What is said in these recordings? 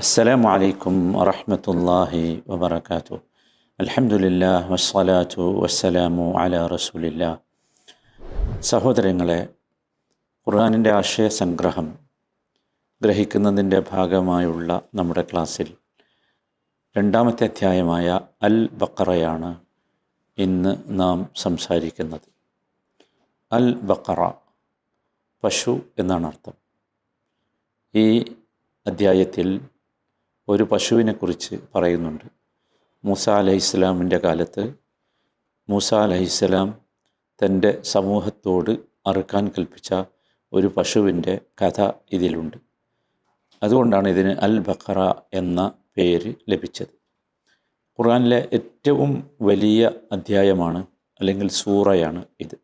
السلام عليكم ورحمة الله وبركاته الحمد لله والصلاة والسلام على رسول الله സഹോദരങ്ങളെ ഖുർആാനിൻ്റെ ആശയ സംഗ്രഹം ഗ്രഹിക്കുന്നതിൻ്റെ ഭാഗമായുള്ള നമ്മുടെ ക്ലാസ്സിൽ രണ്ടാമത്തെ അധ്യായമായ അൽ ബക്കറയാണ് ഇന്ന് നാം സംസാരിക്കുന്നത് അൽ ബക്കറ പശു എന്നാണ് അർത്ഥം ഈ അദ്ധ്യായത്തിൽ ഒരു പശുവിനെക്കുറിച്ച് പറയുന്നുണ്ട്. മൂസ അലഹിസ്ലാമിന്റെ കാലത്ത് മൂസ അലഹിസ്ലാം തന്റെ സമൂഹത്തോട് അറുക്കാൻ കൽപ്പിച്ച ഒരു പശുവിന്റെ കഥ ഇതിലുണ്ട്. അതുകൊണ്ടാണ് ഇതിന് അൽ ബക്കറ എന്ന പേര് ലഭിച്ചത്. ഖുറാനിലെ ഏറ്റവും വലിയ അധ്യായമാണ് അല്ലെങ്കിൽ സൂറയാണ് ഇത്.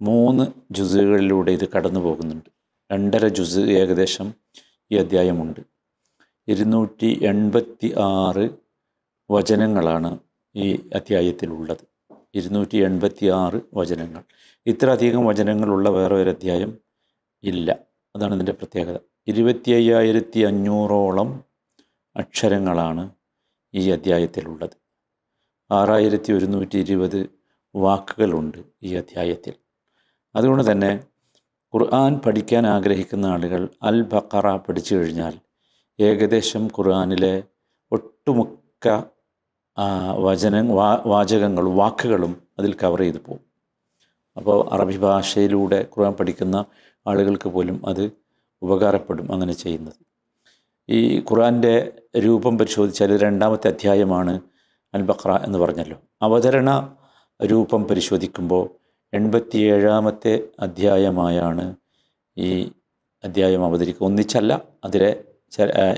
മൂന്ന് ജുസുകളിലൂടെ ഇത് കടന്നു പോകുന്നുണ്ട് രണ്ടര ജുസ് ഏകദേശം ഈ അധ്യായമുണ്ട്. ഇരുന്നൂറ്റി എൺപത്തി ആറ് വചനങ്ങളാണ് ഈ അധ്യായത്തിലുള്ളത്. ഇരുന്നൂറ്റി എൺപത്തി ആറ് വചനങ്ങൾ. ഇത്രയധികം വചനങ്ങളുള്ള വേറെ ഒരു അധ്യായം ഇല്ല. അതാണ് ഇതിന്റെ പ്രത്യേകത. ഇരുപത്തി അയ്യായിരത്തി അഞ്ഞൂറോളം അക്ഷരങ്ങളാണ് ഈ അധ്യായത്തിലുള്ളത്. ആറായിരത്തി ഒരുന്നൂറ്റി ഇരുപത് വാക്കുകളുണ്ട് ഈ അധ്യായത്തിൽ. അതുകൊണ്ട് തന്നെ ഖുർആൻ പഠിക്കാൻ ആഗ്രഹിക്കുന്ന ആളുകൾ അൽ ബക്കറ പഠിച്ചു കഴിഞ്ഞാൽ ഏകദേശം ഖുർആാനിലെ ഒട്ടുമുക്ക വചന വാചകങ്ങളും വാക്കുകളും അതിൽ കവർ ചെയ്തു പോകും. അപ്പോൾ അറബി ഭാഷയിലൂടെ ഖുർആൻ പഠിക്കുന്ന ആളുകൾക്ക് പോലും അത് ഉപകാരപ്പെടും അങ്ങനെ ചെയ്യുന്നത്. ഈ ഖുർആന്റെ രൂപം പരിശോധിച്ചാൽ രണ്ടാമത്തെ അധ്യായമാണ് അൽ ബക്ര എന്ന് പറഞ്ഞല്ലോ. അവതരണ രൂപം പരിശോധിക്കുമ്പോൾ എൺപത്തിയേഴാമത്തെ അധ്യായമായാണ് ഈ അധ്യായം അവതരിക്കുക. ഒന്നിച്ചല്ല അതിലെ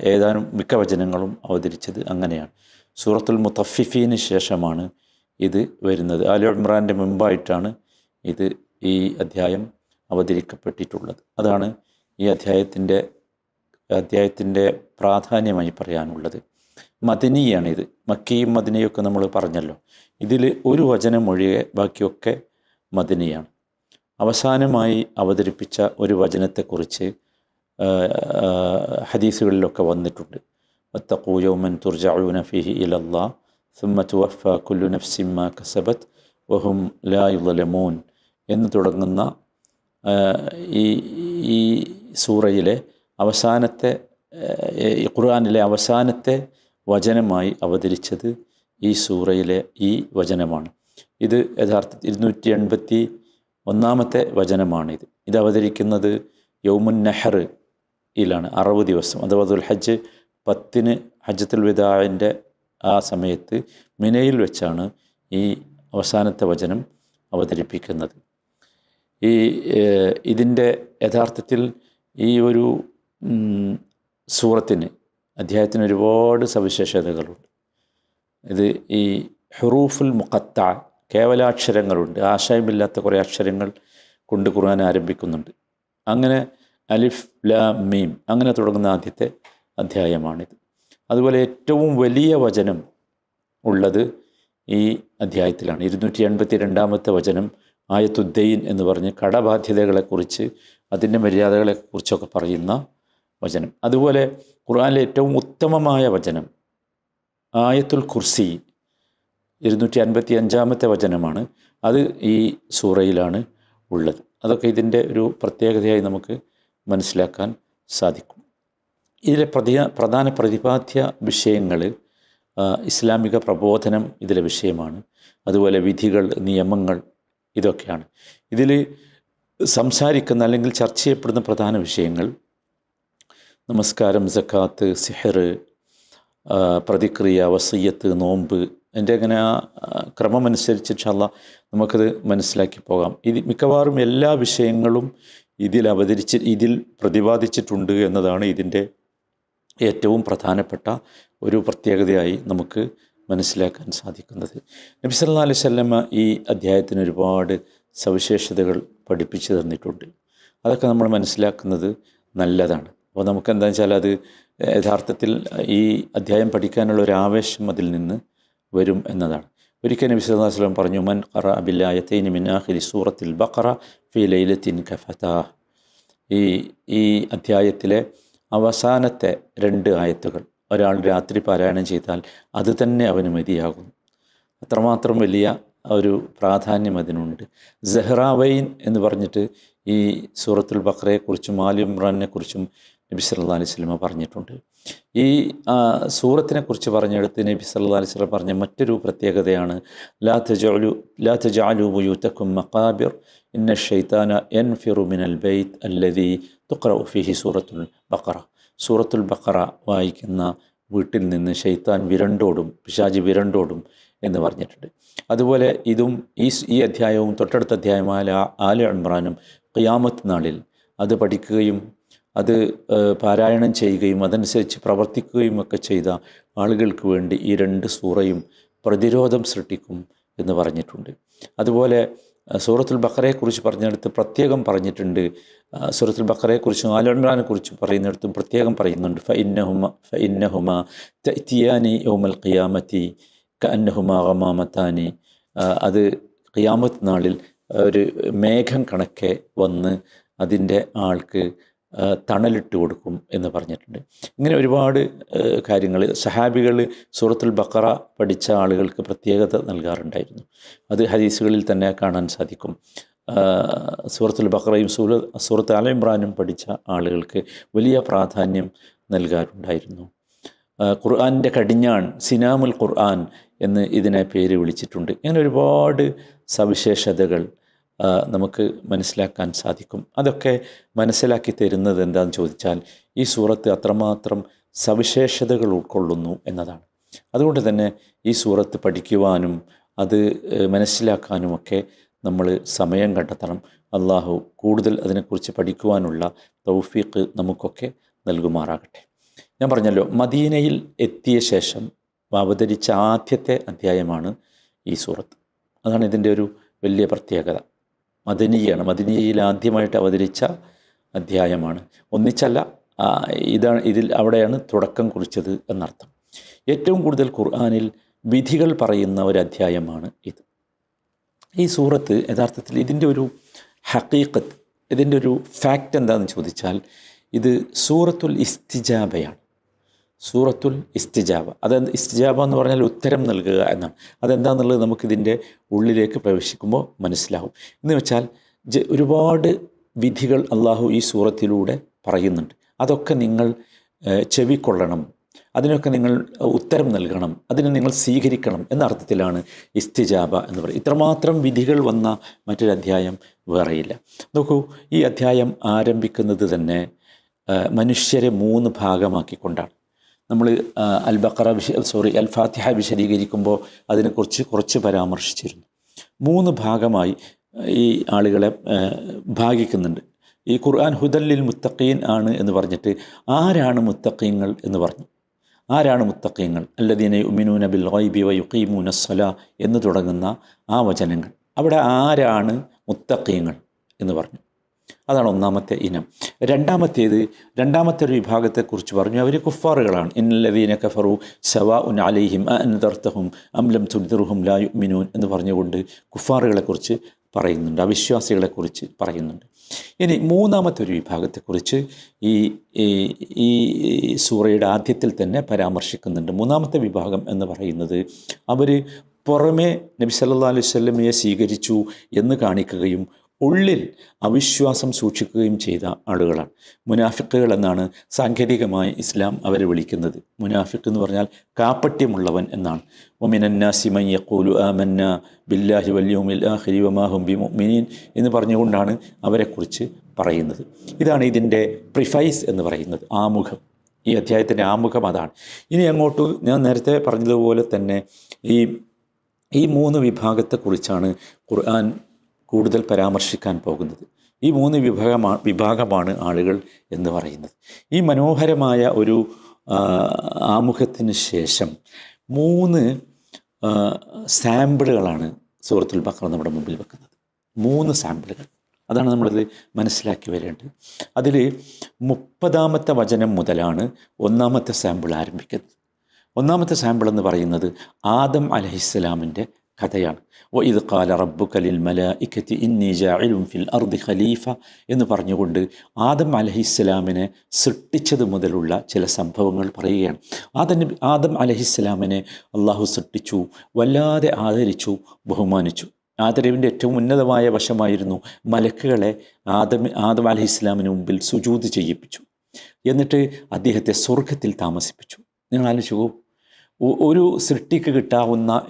ഏതാനും മിക്ക വചനങ്ങളും അവതരിച്ചത് അങ്ങനെയാണ്. സൂറത്തുൽ മുത്തഫിഫീന് ശേഷമാണ് ഇത് വരുന്നത്. ആലു ഇമ്രാന്റെ മുമ്പായിട്ടാണ് ഇത് ഈ അധ്യായം അവതരിക്കപ്പെട്ടിട്ടുള്ളത്. അതാണ് ഈ അധ്യായത്തിന്റെ അധ്യായത്തിന്റെ പ്രാധാന്യമായി പറയാനുള്ളത്. മദിനിയാണിത്. മക്കിയും മദിനിയൊക്കെ നമ്മൾ പറഞ്ഞല്ലോ. ഇതിൽ ഒരു വചനം ഒഴികെ ബാക്കിയൊക്കെ മദിനിയാണ്. അവസാനമായി അവതരിപ്പിച്ച ഒരു വചനത്തെക്കുറിച്ച് ഹദീസുകളിലൊക്കെ വന്നിട്ടുണ്ട്. വത്തഖൂ യൗമൻ തുർജഊന ഫീഹി ഇലല്ലാ സുമ്മ തുവഫ കുല്ലു നഫ്സിമ്മ കസബത്ത് വഹും ലാ യുലമൂൻ എന്ന് തുടങ്ങുന്ന ഈ ഈ സൂറയിലെ അവസാനത്തെ ഖുർആാനിലെ അവസാനത്തെ വചനമായി അവതരിച്ചത് ഈ സൂറയിലെ ഈ വചനമാണ്. ഇത് യഥാർത്ഥത്തിൽ ഇരുന്നൂറ്റി എൺപത്തി ഒന്നാമത്തെ വചനമാണിത്. ഇത് അവതരിക്കുന്നത് യൗമുൻ നെഹർ യിലാണ് അറുപത് ദിവസം. അഥവാ ദുൽ ഹജ്ജ് പത്തിന് ഹജ്ജത്തുൽ വിദാവിന്റെ ആ സമയത്ത് മിനയിൽ വെച്ചാണ് ഈ അവസാനത്തെ വചനം അവതരിപ്പിക്കുന്നത്. ഈ ഇതിന്റെ യഥാർത്ഥത്തിൽ ഈ ഒരു സൂറത്തിന് അദ്ദേഹത്തിന് ഒരുപാട് സവിശേഷതകളുണ്ട്. ഇത് ഈ ഹുറൂഫുൽ മുഖത്ത കേവലാക്ഷരങ്ങളുണ്ട്. ആശയമില്ലാത്ത കുറേ അക്ഷരങ്ങൾ കൊണ്ട് ഖുർആൻ ആരംഭിക്കുന്നുണ്ട്. അങ്ങനെ അലിഫ് ല മീം. അങ്ങനെ തുടങ്ങുന്ന ആദ്യത്തെ അധ്യായമാണിത്. അതുപോലെ ഏറ്റവും വലിയ വചനം ഉള്ളത് ഈ അധ്യായത്തിലാണ്. ഇരുന്നൂറ്റി എൺപത്തി രണ്ടാമത്തെ വചനം ആയത്തുദ്ദീൻ എന്ന് പറഞ്ഞ് കടബാധ്യതകളെക്കുറിച്ച് അതിന്റെ മര്യാദകളെക്കുറിച്ചൊക്കെ പറയുന്ന വചനം. അതുപോലെ ഖുർആാനിലെ ഏറ്റവും ഉത്തമമായ വചനം ആയത്തുൽ ഖുർസി ഇരുന്നൂറ്റി അൻപത്തി അഞ്ചാമത്തെ വചനമാണ്. അത് ഈ സൂറയിലാണ് ഉള്ളത്. അതൊക്കെ ഇതിന്റെ ഒരു പ്രത്യേകതയായി നമുക്ക് മനസ്സിലാക്കാൻ സാധിക്കും. ഇതിലെ പ്രതി പ്രധാന പ്രതിപാദ്യ വിഷയങ്ങൾ ഇസ്ലാമിക പ്രബോധനം ഇതിലെ വിഷയമാണ്. അതുപോലെ വിധികൾ നിയമങ്ങൾ ഇതൊക്കെയാണ്. ഇതിൽ സംസാരിക്കുന്ന അല്ലെങ്കിൽ ചർച്ച ചെയ്യപ്പെടുന്ന പ്രധാന വിഷയങ്ങൾ നമസ്കാരം സക്കാത്ത് സിഹർ പ്രതിക്രിയ വസയ്യത്ത് നോമ്പ് എന്റെ അങ്ങനെ ആ ക്രമമനുസരിച്ച് ഇൻഷാല്ല നമുക്കത് മനസ്സിലാക്കി പോകാം. ഇത് മിക്കവാറും എല്ലാ വിഷയങ്ങളും ഇതിൽ അവതരിച്ച് ഇതിൽ പ്രതിപാദിച്ചിട്ടുണ്ട് എന്നതാണ് ഇതിന്റെ ഏറ്റവും പ്രധാനപ്പെട്ട ഒരു പ്രത്യേകതയായി നമുക്ക് മനസ്സിലാക്കാൻ സാധിക്കുന്നത്. നബി സല്ലാ അലൈഹി സ്വല്ലമ്മ ഈ അധ്യായത്തിന് ഒരുപാട് സവിശേഷതകൾ പഠിപ്പിച്ചു തന്നിട്ടുണ്ട്. അതൊക്കെ നമ്മൾ മനസ്സിലാക്കുന്നത് നല്ലതാണ്. അപ്പോൾ നമുക്ക് എന്താ വെച്ചാൽ അത് യഥാർത്ഥത്തിൽ ഈ അധ്യായം പഠിക്കാനുള്ള ഒരു ആവേശം അതിൽ നിന്ന് വരും എന്നതാണ്. ഒരിക്കൽ നബി സല്ലല്ലാഹു വസ്ലം പറഞ്ഞു മൻ ഖറ ബില്ലായത്തൈനി മിൻ സൂറത്തിൽ ബഖറ ഫി ലൈലത്തിൻ കഫതാ. ഈ ഈ അധ്യായത്തിലെ അവസാനത്തെ രണ്ട് ആയത്തുകൾ ഒരാൾ രാത്രി പാരായണം ചെയ്താൽ അത് തന്നെ അവന് മതിയാകും. അത്രമാത്രം വലിയ ഒരു പ്രാധാന്യം അതിനുണ്ട്. സെഹ്റാവൈൻ എന്ന് പറഞ്ഞിട്ട് ഈ സൂറത്തുൽ ബക്രയെക്കുറിച്ചും ആലി കുറിച്ചും നബി സല്ലാ അലൈഹി സ്വലമ പറഞ്ഞിട്ടുണ്ട്. ഈ സൂറത്തിനെ കുറിച്ച് പറഞ്ഞെടുത്ത് നബി സല്ലാ അലൈഹി സ്വലം പറഞ്ഞ മറ്റൊരു പ്രത്യേകതയാണ് ലാ തജാലു ലാ തജാലു മക്കാബിർ ഇന്ന ഷെയ്ത്താന എൻ ഫിറുമിൻ മിനൽ ബെയ്ത്ത് അല്ലതി തുക്ര ഫിഹി സൂറത്തുൽ ബക്കറ സൂറത്തുൽ ബക്കറ വായിക്കുന്ന വീട്ടിൽ നിന്ന് ഷെയ്ത്താൻ വിരണ്ടോടും പിശാജി വിരണ്ടോടും എന്ന് പറഞ്ഞിട്ടുണ്ട്. അതുപോലെ ഇതും ഈ ഈ അധ്യായവും തൊട്ടടുത്ത അധ്യായമായ ആല ഇമ്രാനും ഖിയാമത്ത് നാളിൽ അത് പഠിക്കുകയും അത് പാരായണം ചെയ്യുകയും അതനുസരിച്ച് പ്രവർത്തിക്കുകയും ഒക്കെ ചെയ്ത ആളുകൾക്ക് വേണ്ടി ഈ രണ്ട് സൂറയും പ്രതിരോധം സൃഷ്ടിക്കും എന്ന് പറഞ്ഞിട്ടുണ്ട്. അതുപോലെ സൂറത്തുൽ ബക്കറയെക്കുറിച്ച് പറഞ്ഞിടത്ത് പ്രത്യേകം പറഞ്ഞിട്ടുണ്ട്. സൂറത്തുൽ ബക്കറയെക്കുറിച്ചും ആലോൺറാനെ കുറിച്ചും പറയുന്നിടത്തും പ്രത്യേകം പറയുന്നുണ്ട്. ഫ ഇന്നഹുമ ഫ ഇന്നഹുമ ഖിയാമത്തി കന്നഹുമ അത് ഖിയാമത്ത് നാളിൽ ഒരു മേഘം കണക്കെ വന്ന് അതിന്റെ ആൾക്ക് തണലിട്ട് കൊടുക്കും എന്ന് പറഞ്ഞിട്ടുണ്ട്. ഇങ്ങനെ ഒരുപാട് കാര്യങ്ങൾ സഹാബികൾ സൂറത്തുൽ ബക്കറ പഠിച്ച ആളുകൾക്ക് പ്രത്യേകത നൽകാറുണ്ടായിരുന്നു. അത് ഹദീസുകളിൽ തന്നെ കാണാൻ സാധിക്കും. സൂറത്തുൽ ബക്കറയും സൂറ സൂറത്ത് അല ഇമ്രാനും പഠിച്ച ആളുകൾക്ക് വലിയ പ്രാധാന്യം നൽകാറുണ്ടായിരുന്നു. ഖുർആാനിന്റെ കടിഞ്ഞാൺ സിനാമുൽ ഖുർആൻ എന്ന് ഇതിനെ പേര് വിളിച്ചിട്ടുണ്ട്. ഇങ്ങനെ ഒരുപാട് സവിശേഷതകൾ നമുക്ക് മനസ്സിലാക്കാൻ സാധിക്കും. അതൊക്കെ മനസ്സിലാക്കി തരുന്നത് എന്താണെന്ന് ചോദിച്ചാൽ ഈ സൂറത്ത് അത്രമാത്രം സവിശേഷതകൾ ഉൾക്കൊള്ളുന്നു എന്നതാണ്. അതുകൊണ്ട് തന്നെ ഈ സൂറത്ത് പഠിക്കുവാനും അത് മനസ്സിലാക്കാനുമൊക്കെ നമ്മൾ സമയം കണ്ടെത്തണം. അള്ളാഹു കൂടുതൽ അതിനെക്കുറിച്ച് പഠിക്കുവാനുള്ള തൗഫീഖ് നമുക്കൊക്കെ നൽകുമാറാകട്ടെ. ഞാൻ പറഞ്ഞല്ലോ മദീനയിൽ എത്തിയ ശേഷം അവതരിച്ച ആദ്യത്തെ അധ്യായമാണ് ഈ സൂറത്ത്. അതാണ് ഇതിന്റെ ഒരു വലിയ പ്രത്യേകത. മദനീയാണ്. മദനീയയിൽ ആദ്യമായിട്ട് അവതരിച്ച അധ്യായമാണ്. ഒന്നിച്ചല്ല ഇതാണ് ഇതിൽ അവിടെയാണ് തുടക്കം കുറിച്ചത് എന്നർത്ഥം. ഏറ്റവും കൂടുതൽ ഖുർആാനിൽ വിധികൾ പറയുന്ന ഒരു അധ്യായമാണ് ഇത്. ഈ സൂറത്ത് യഥാർത്ഥത്തിൽ ഇതിന്റെ ഒരു ഹക്കീക്കത്ത് ഇതിന്റെ ഒരു ഫാക്റ്റ് എന്താണെന്ന് ചോദിച്ചാൽ ഇത് സൂറത്തുൽ ഇസ്തിജാബയാണ്. സൂറത്തുൽ ഇസ്തിജാബ. അതെന്ത് ഇസ്തിജാബ എന്ന് പറഞ്ഞാൽ ഉത്തരം നൽകുക എന്നാണ്. അതെന്താണെന്നുള്ളത് നമുക്കിതിന്റെ ഉള്ളിലേക്ക് പ്രവേശിക്കുമ്പോൾ മനസ്സിലാവും. എന്ന് വെച്ചാൽ ഒരുപാട് വിധികൾ അള്ളാഹു ഈ സൂറത്തിലൂടെ പറയുന്നുണ്ട്. അതൊക്കെ നിങ്ങൾ ചെവിക്കൊള്ളണം. അതിനൊക്കെ നിങ്ങൾ ഉത്തരം നൽകണം. അതിനെ നിങ്ങൾ സ്വീകരിക്കണം എന്ന അർത്ഥത്തിലാണ് ഇസ്തിജാബ എന്ന് പറയുന്നത്. ഇത്രമാത്രം വിധികൾ വന്ന മറ്റൊരു അധ്യായം വേറെയില്ല. നോക്കൂ ഈ അധ്യായം ആരംഭിക്കുന്നത് തന്നെ മനുഷ്യരെ മൂന്ന് ഭാഗമാക്കിക്കൊണ്ടാണ്. നമ്മൾ അൽ ബക്കറ വിശ സോറി അൽ ഫാത്തിഹ വിശദീകരിക്കുമ്പോൾ അതിനെക്കുറിച്ച് കുറച്ച് പരാമർശിച്ചിരുന്നു. മൂന്ന് ഭാഗമായി ഈ ആളുകളെ ഭാഗിക്കുന്നുണ്ട്. ഈ ഖുർആൻ ഹുദല്ലിൽ മുത്തഖീൻ ആണ് എന്ന് പറഞ്ഞിട്ട് ആരാണ് മുത്തഖീങ്ങൾ എന്ന് പറഞ്ഞു. ആരാണ് മുത്തഖീങ്ങൾ? അല്ലദീന യുമിനൂന ബിൽ ഗൈബി വ യുഖീമൂന സ്വല എന്ന് തുടങ്ങുന്ന ആ വചനങ്ങൾ. അവിടെ ആരാണ് മുത്തഖീങ്ങൾ എന്ന് പറഞ്ഞു. അതാണ് ഒന്നാമത്തെ ഇനം. രണ്ടാമത്തേത് രണ്ടാമത്തെ ഒരു വിഭാഗത്തെക്കുറിച്ച് പറഞ്ഞു. അവർ കുഫാറുകളാണ്. ഇന്നല്ലദീന കഫറു സവാ ഉൻ അലൈഹിം അനദർത്തഹും അംലം തുദ്ദുറുഹും ലായു മിനൂൻ എന്ന് പറഞ്ഞുകൊണ്ട് കുഫാറുകളെക്കുറിച്ച് പറയുന്നുണ്ട്. അവിശ്വാസികളെക്കുറിച്ച് പറയുന്നുണ്ട്. ഇനി മൂന്നാമത്തെ ഒരു വിഭാഗത്തെക്കുറിച്ച് ഈ ഈ- സൂറയുടെ ആദ്യത്തിൽ തന്നെ പരാമർശിക്കുന്നുണ്ട്. മൂന്നാമത്തെ വിഭാഗം എന്ന് പറയുന്നത് അവർ പുറമേ നബി സല്ലല്ലാഹു അലൈഹി വസല്ലമയെ സ്വീകരിച്ചു എന്ന് കാണിക്കുകയും ഉള്ളിൽ അവിശ്വാസം സൂക്ഷിക്കുകയും ചെയ്ത ആളുകളാണ്. മുനാഫിക്കുകൾ എന്നാണ് സാങ്കേതികമായി ഇസ്ലാം അവരെ വിളിക്കുന്നത്. മുനാഫിക്ക് എന്ന് പറഞ്ഞാൽ കാപ്പട്യമുള്ളവൻ എന്നാണ്. ഒമിനന്നാസി മയ്യക്കൂലു ആമന്ന ബില്ലാഹി വല്യവുമിൽ ആഹിരി എന്ന് പറഞ്ഞുകൊണ്ടാണ് അവരെക്കുറിച്ച് പറയുന്നത്. ഇതാണ് ഇതിന്റെ പ്രിഫൈസ് എന്ന് പറയുന്നത്. ആമുഖം. ഈ അധ്യായത്തിന്റെ ആമുഖം അതാണ്. ഇനി അങ്ങോട്ട് ഞാൻ നേരത്തെ പറഞ്ഞതുപോലെ തന്നെ ഈ ഈ മൂന്ന് വിഭാഗത്തെക്കുറിച്ചാണ് ഖുർആൻ കൂടുതൽ പരാമർശിക്കാൻ പോകുന്നത്. ഈ മൂന്ന് വിഭാഗമാണ് വിഭാഗമാണ് ആളുകൾ എന്ന് പറയുന്നത്. ഈ മനോഹരമായ ഒരു ആമുഖത്തിന് ശേഷം മൂന്ന് സാമ്പിളുകളാണ് സൂറത്തുൽ ബക്ര നമ്മുടെ മുമ്പിൽ വെക്കുന്നത്. മൂന്ന് സാമ്പിളുകൾ. അതാണ് നമ്മളിത് മനസ്സിലാക്കി വരേണ്ടത്. അതിൽ മുപ്പതാമത്തെ വചനം മുതലാണ് ഒന്നാമത്തെ സാമ്പിൾ ആരംഭിക്കുന്നത്. ഒന്നാമത്തെ സാമ്പിൾ എന്ന് പറയുന്നത് ആദം അലഹിസ്സലാമിന്റെ കഥയാണ്. ഓ ഇത് കാല റബ്ബു കലിൽ മല ഇക്കത്തി ഇന്നി ജാഇലും ഫിൽ അർദ് ഖലീഫ എന്ന് പറഞ്ഞുകൊണ്ട് ആദം അലഹിസ്സലാമിനെ സൃഷ്ടിച്ചത് മുതലുള്ള ചില സംഭവങ്ങൾ പറയുകയാണ്. ആദം ആദം അലഹിസ്സലാമിനെ അള്ളാഹു സൃഷ്ടിച്ചു വല്ലാതെ ആദരിച്ചു ബഹുമാനിച്ചു. ആദരവിന്റെ ഏറ്റവും ഉന്നതമായ വശമായിരുന്നു മലക്കുകളെ ആദം ആദം അലഹി ഇസ്ലാമിന് മുമ്പിൽ സുജൂത് ചെയ്യിപ്പിച്ചു. എന്നിട്ട് അദ്ദേഹത്തെ സ്വർഗത്തിൽ താമസിപ്പിച്ചു. നിങ്ങൾ ആലോചിച്ചു ഒരു സൃഷ്ടിക്ക് കിട്ടാവുന്ന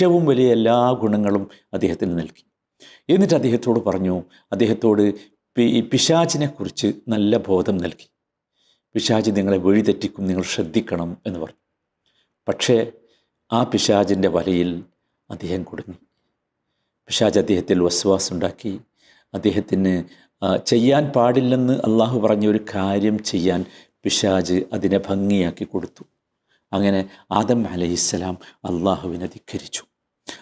ഏറ്റവും വലിയ എല്ലാ ഗുണങ്ങളും അദ്ദേഹത്തിന് നൽകി. എന്നിട്ട് അദ്ദേഹത്തോട് പറഞ്ഞു അദ്ദേഹത്തോട് പിശാചിനെക്കുറിച്ച് നല്ല ബോധം നൽകി. പിശാജ് നിങ്ങളെ വഴിതെറ്റിക്കും നിങ്ങൾ ശ്രദ്ധിക്കണം എന്ന് പറഞ്ഞു. പക്ഷേ ആ പിശാചിന്റെ വലയിൽ അദ്ദേഹം കുടുങ്ങി. പിശാജ് അദ്ദേഹത്തിൽ വസ്വാസുണ്ടാക്കി. അദ്ദേഹത്തിന് ചെയ്യാൻ പാടില്ലെന്ന് അള്ളാഹു പറഞ്ഞ ഒരു കാര്യം ചെയ്യാൻ പിശാജ് അതിനെ ഭംഗിയാക്കി കൊടുത്തു. അങ്ങനെ ആദം അലൈഹിസ്സലാം അള്ളാഹുവിനെ ധിക്കരിച്ചു.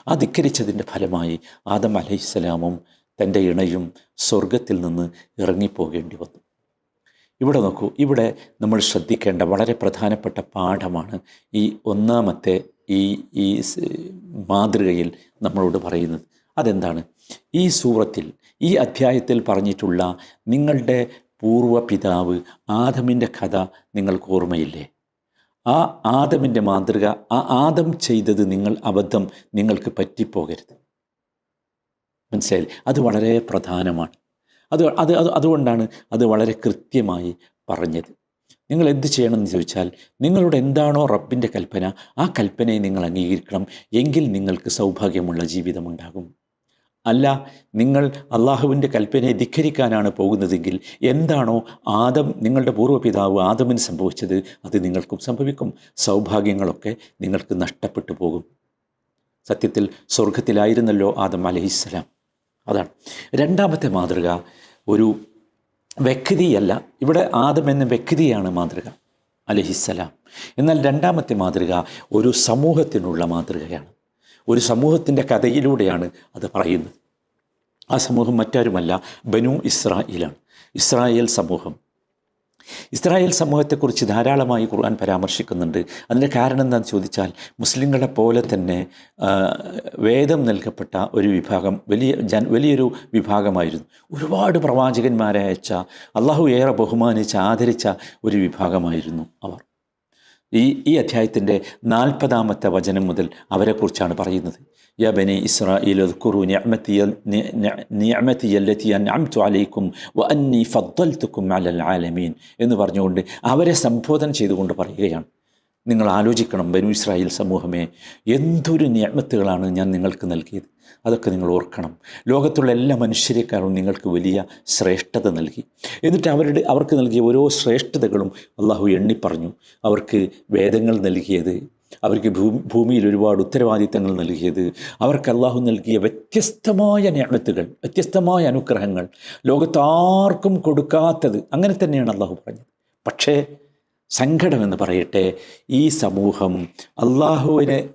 ആ ധിക്കരിച്ചതിന്റെ ഫലമായി ആദം അലൈഹിസ്സലാമും തന്റെ ഇണയും സ്വർഗത്തിൽ നിന്ന് ഇറങ്ങിപ്പോകേണ്ടി വന്നു. ഇവിടെ നോക്കൂ ഇവിടെ നമ്മൾ ശ്രദ്ധിക്കേണ്ട വളരെ പ്രധാനപ്പെട്ട പാഠമാണ് ഈ ഒന്നാമത്തെ ഈ ഈ മാതൃകയിൽ നമ്മളോട് പറയുന്നത്. അതെന്താണ്? ഈ സൂറത്തിൽ ഈ അധ്യായത്തിൽ പറഞ്ഞിട്ടുള്ള നിങ്ങളുടെ പൂർവ പിതാവ് ആദമിന്റെ കഥ നിങ്ങൾക്ക് ഓർമ്മയില്ലേ? ആ ആദമിന്റെ മാതൃക ആ ആദം ചെയ്തത് നിങ്ങൾ അബദ്ധം നിങ്ങൾക്ക് പറ്റിപ്പോകരുത്. മനസ്സിലായി അത് വളരെ പ്രധാനമാണ്. അത് അത് അത് അതുകൊണ്ടാണ് അത് വളരെ കൃത്യമായി പറഞ്ഞത്. നിങ്ങൾ എന്ത് ചെയ്യണമെന്ന് ചോദിച്ചാൽ നിങ്ങളുടെ എന്താണോ റബ്ബിന്റെ കൽപ്പന ആ കൽപ്പനയെ നിങ്ങൾ അംഗീകരിക്കണം എങ്കിൽ നിങ്ങൾക്ക് സൗഭാഗ്യമുള്ള ജീവിതമുണ്ടാകും. അല്ല നിങ്ങൾ അള്ളാഹുവിന്റെ കൽപ്പനയെ ധിക്കരിക്കാനാണ് പോകുന്നതെങ്കിൽ എന്താണോ ആദം നിങ്ങളുടെ പൂർവപിതാവ് ആദമിന് സംഭവിച്ചത് അത് നിങ്ങൾക്കും സംഭവിക്കും. സൗഭാഗ്യങ്ങളൊക്കെ നിങ്ങൾക്ക് നഷ്ടപ്പെട്ടു പോകും. സത്യത്തിൽ സ്വർഗത്തിലായിരുന്നല്ലോ ആദം അലഹിസ്സലാം. അതാണ്. രണ്ടാമത്തെ മാതൃക ഒരു വ്യക്തിയല്ല. ഇവിടെ ആദം എന്ന വ്യക്തിയാണ് മാതൃക അലഹിസ്സലാം. എന്നാൽ രണ്ടാമത്തെ മാതൃക ഒരു സമൂഹത്തിനുള്ള മാതൃകയാണ്. ഒരു സമൂഹത്തിന്റെ കഥയിലൂടെയാണ് അത് പറയുന്നത്. ആ സമൂഹം മറ്റാരുമല്ല ബനു ഇസ്രായേലാണ്. ഇസ്രായേൽ സമൂഹം. ഇസ്രായേൽ സമൂഹത്തെക്കുറിച്ച് ധാരാളമായി ഖുർആൻ പരാമർശിക്കുന്നുണ്ട്. അതിന്റെ കാരണം എന്താണെന്ന് ചോദിച്ചാൽ മുസ്ലിങ്ങളെ പോലെ തന്നെ വേദം നൽകപ്പെട്ട ഒരു വിഭാഗം വലിയ ജൻ വലിയൊരു വിഭാഗമായിരുന്നു. ഒരുപാട് പ്രവാചകന്മാരെ അയച്ച അള്ളാഹു ഏറെ ബഹുമാനിച്ച് ആദരിച്ച ഒരു വിഭാഗമായിരുന്നു അവർ. ഈ ഈ അധ്യായത്തിൻ്റെ നാൽപ്പതാമത്തെ വചനം മുതൽ അവരെക്കുറിച്ചാണ് പറയുന്നത് യാ ബനി ഇസ്രായേൽ اذكروا نعمتي نعمتي التي أنعمت عليكم وأني فضلتكم على العالمين എന്ന് പറഞ്ഞുകൊണ്ട് അവരെ സംബോധന ചെയ്തുകൊണ്ട് പറയുകയാണ് നിങ്ങൾ ആലോചിക്കണം ബനു ഇസ്രായേൽ സമൂഹമേ എന്തൊരു ഞാമത്തുകളാണ് ഞാൻ നിങ്ങൾക്ക് നൽകിയത്. അതൊക്കെ നിങ്ങൾ ഓർക്കണം. ലോകത്തുള്ള എല്ലാ മനുഷ്യരെക്കാളും നിങ്ങൾക്ക് വലിയ ശ്രേഷ്ഠത നൽകി. എന്നിട്ട് അവരുടെ അവർക്ക് നൽകിയ ഓരോ ശ്രേഷ്ഠതകളും അള്ളാഹു എണ്ണി പറഞ്ഞു. അവർക്ക് വേദങ്ങൾ നൽകിയത് അവർക്ക് ഭൂമി ഭൂമിയിൽ ഒരുപാട് ഉത്തരവാദിത്തങ്ങൾ നൽകിയത് അവർക്ക് അള്ളാഹു നൽകിയ വ്യത്യസ്തമായ ഞാമത്തുകൾ വ്യത്യസ്തമായ അനുഗ്രഹങ്ങൾ ലോകത്താർക്കും കൊടുക്കാത്തത് അങ്ങനെ തന്നെയാണ് അള്ളാഹു പറഞ്ഞത്. പക്ഷേ സങ്കടമെന്ന് പറയട്ടെ ഈ സമൂഹം അള്ളാഹുവിനെ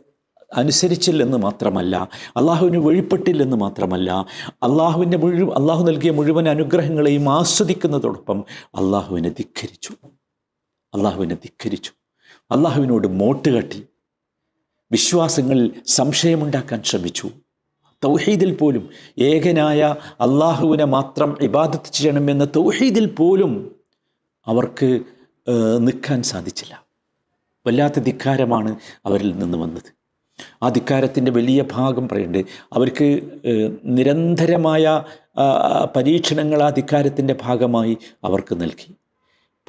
അനുസരിച്ചില്ലെന്ന് മാത്രമല്ല അള്ളാഹുവിന് വഴിപ്പെട്ടില്ലെന്ന് മാത്രമല്ല അള്ളാഹുവിന്റെ മുഴുവൻ അള്ളാഹു നൽകിയ മുഴുവൻ അനുഗ്രഹങ്ങളെയും ആസ്വദിക്കുന്നതോടൊപ്പം അള്ളാഹുവിനെ ധിക്കരിച്ചു. അള്ളാഹുവിനെ ധിക്കരിച്ചു. അള്ളാഹുവിനോട് മോട്ട് കട്ടി. വിശ്വാസങ്ങളിൽ സംശയമുണ്ടാക്കാൻ ശ്രമിച്ചു. തൗഹീദിൽ പോലും ഏകനായ അള്ളാഹുവിനെ മാത്രം ഇബാദത്ത് ചെയ്യണമെന്ന തൗഹീദിൽ പോലും അവർക്ക് നിൽക്കാൻ സാധിച്ചില്ല. വല്ലാത്ത ധിക്കാരമാണ് അവരിൽ നിന്ന് വന്നത്. ആ ധിക്കാരത്തിന്റെ വലിയ ഭാഗം പറയണ്ടേ അവർക്ക് നിരന്തരമായ പരീക്ഷണങ്ങൾ ആ ധിക്കാരത്തിന്റെ ഭാഗമായി അവർക്ക് നൽകി.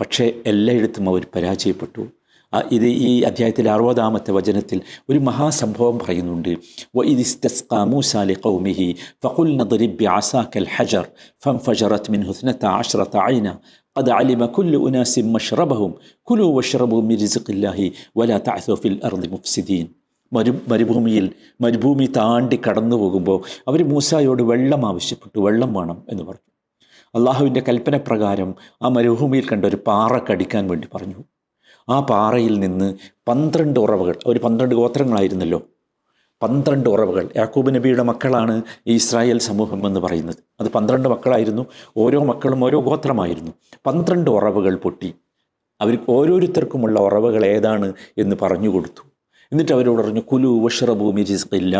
പക്ഷേ എല്ലായിടത്തും അവർ പരാജയപ്പെട്ടു. ഇത് ഈ അധ്യായത്തിലെ അറുപതാമത്തെ വചനത്തിൽ ഒരു മഹാസംഭവം പറയുന്നുണ്ട്. ഹജർ ഫം ഫജറത്ത് മിൻ ഹുസ്നത്ത ആശ്രത്ത ഐന الْحَجَرَ فَانْفَجَرَتْ مِنْهُ اثْنَتَا عَشْرَةَ عَيْنًا قد علم كل أناس مشربهم كلوا واشربوا من رزق الله ولا تعثوا في الأرض مفسدين മരു മരുഭൂമിയിൽ മരുഭൂമി താണ്ടി കടന്നു പോകുമ്പോൾ അവർ മൂസായോട് വെള്ളം ആവശ്യപ്പെട്ടു വെള്ളം വേണം എന്ന് പറഞ്ഞു അള്ളാഹുവിൻ്റെ കൽപ്പന പ്രകാരം ആ മരുഭൂമിയിൽ കണ്ട ഒരു പാറ കടിക്കാൻ വേണ്ടി പറഞ്ഞു ആ പാറയിൽ നിന്ന് പന്ത്രണ്ട് ഉറവകൾ ഒരു പന്ത്രണ്ട് ഗോത്രങ്ങളായിരുന്നല്ലോ പന്ത്രണ്ട് ഉറവുകൾ. യാക്കൂബ് നബിയുടെ മക്കളാണ് ഈ ഇസ്രായേൽ സമൂഹം എന്ന് പറയുന്നത്. അത് പന്ത്രണ്ട് മക്കളായിരുന്നു. ഓരോ മക്കളും ഓരോ ഗോത്രമായിരുന്നു. പന്ത്രണ്ട് ഉറവുകൾ പൊട്ടി. അവർ ഓരോരുത്തർക്കുമുള്ള ഉറവകൾ ഏതാണ് എന്ന് പറഞ്ഞു കൊടുത്തു. എന്നിട്ട് അവരോട് പറഞ്ഞു കുലു വഷറഭൂമി റിസ്ക്കില്ല